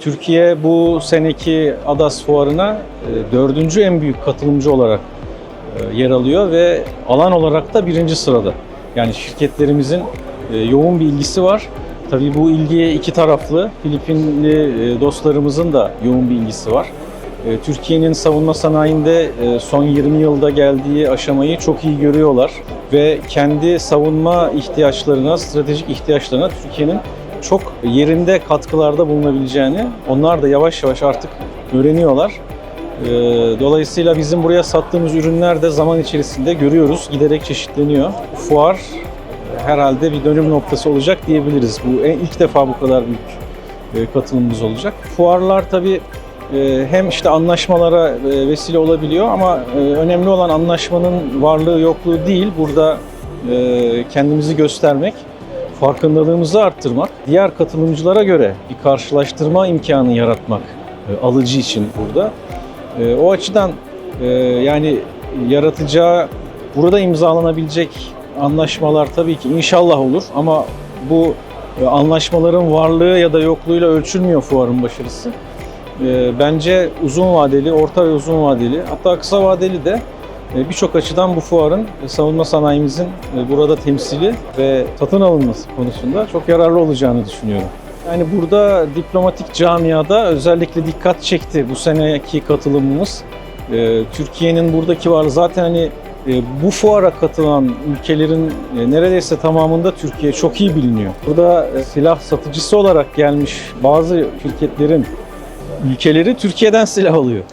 Türkiye bu seneki ADAS fuarına e, dördüncü en büyük katılımcı olarak e, yer alıyor ve alan olarak da birinci sırada. Yani şirketlerimizin e, yoğun bir ilgisi var. Tabii bu ilgiye iki taraflı. Filipinli dostlarımızın da yoğun bir ilgisi var. Türkiye'nin savunma sanayinde son 20 yılda geldiği aşamayı çok iyi görüyorlar ve kendi savunma ihtiyaçlarına, stratejik ihtiyaçlarına Türkiye'nin çok yerinde katkılarda bulunabileceğini onlar da yavaş yavaş artık öğreniyorlar. E, Dolayısıyla bizim buraya sattığımız ürünler de zaman içerisinde görüyoruz, giderek çeşitleniyor. Fuar herhalde bir dönüm noktası olacak diyebiliriz. Bu ilk defa bu kadar büyük e, katılımımız olacak. Fuarlar tabii e, hem işte anlaşmalara e, vesile olabiliyor ama önemli olan anlaşmanın varlığı yokluğu değil. Burada kendimizi göstermek, farkındalığımızı arttırmak, diğer katılımcılara göre bir karşılaştırma imkanı yaratmak e, alıcı için burada. E, O açıdan e, yani yaratacağı burada imzalanabilecek anlaşmalar tabii ki inşallah olur ama bu anlaşmaların varlığı ya da yokluğuyla ölçülmüyor fuarın başarısı. Bence uzun vadeli, orta ve uzun vadeli hatta kısa vadeli de birçok açıdan bu fuarın e, savunma sanayimizin e, burada temsili ve satın alınması konusunda çok yararlı olacağını düşünüyorum. Yani burada diplomatik camiada özellikle dikkat çekti bu seneki katılımımız. E, Türkiye'nin buradaki varlığı zaten hani e, bu fuara katılan ülkelerin e, neredeyse tamamında Türkiye çok iyi biliniyor. Burada e, silah satıcısı olarak gelmiş bazı şirketlerin ülkeleri Türkiye'den silah alıyor.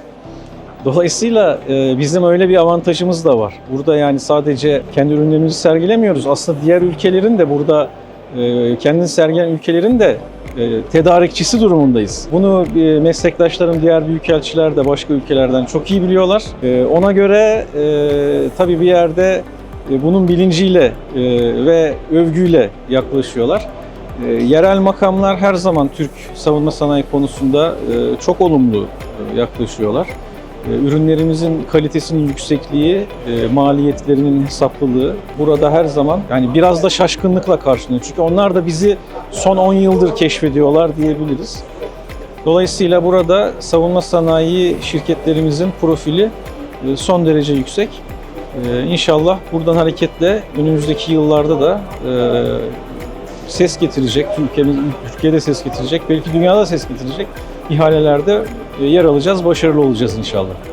Dolayısıyla e, bizim öyle bir avantajımız da var. Burada yani sadece kendi ürünlerimizi sergilemiyoruz. Aslında diğer ülkelerin de burada e, kendini sergileyen ülkelerin de e, tedarikçisi durumundayız. Bunu meslektaşlarım, diğer büyükelçiler de başka ülkelerden çok iyi biliyorlar. Ona göre tabii bir yerde bunun bilinciyle ve övgüyle yaklaşıyorlar. Yerel makamlar her zaman Türk savunma sanayi konusunda çok olumlu yaklaşıyorlar. E, Ürünlerimizin kalitesinin yüksekliği, e, maliyetlerinin hesaplılığı burada her zaman yani biraz da şaşkınlıkla karşılanıyor. Çünkü onlar da bizi son 10 yıldır keşfediyorlar diyebiliriz. Dolayısıyla burada savunma sanayi şirketlerimizin profili e, son derece yüksek. İnşallah buradan hareketle önümüzdeki yıllarda da ses getirecek, Türkiye'miz, Türkiye'de ses getirecek, belki dünyada ses getirecek ihalelerde e, yer alacağız, başarılı olacağız inşallah.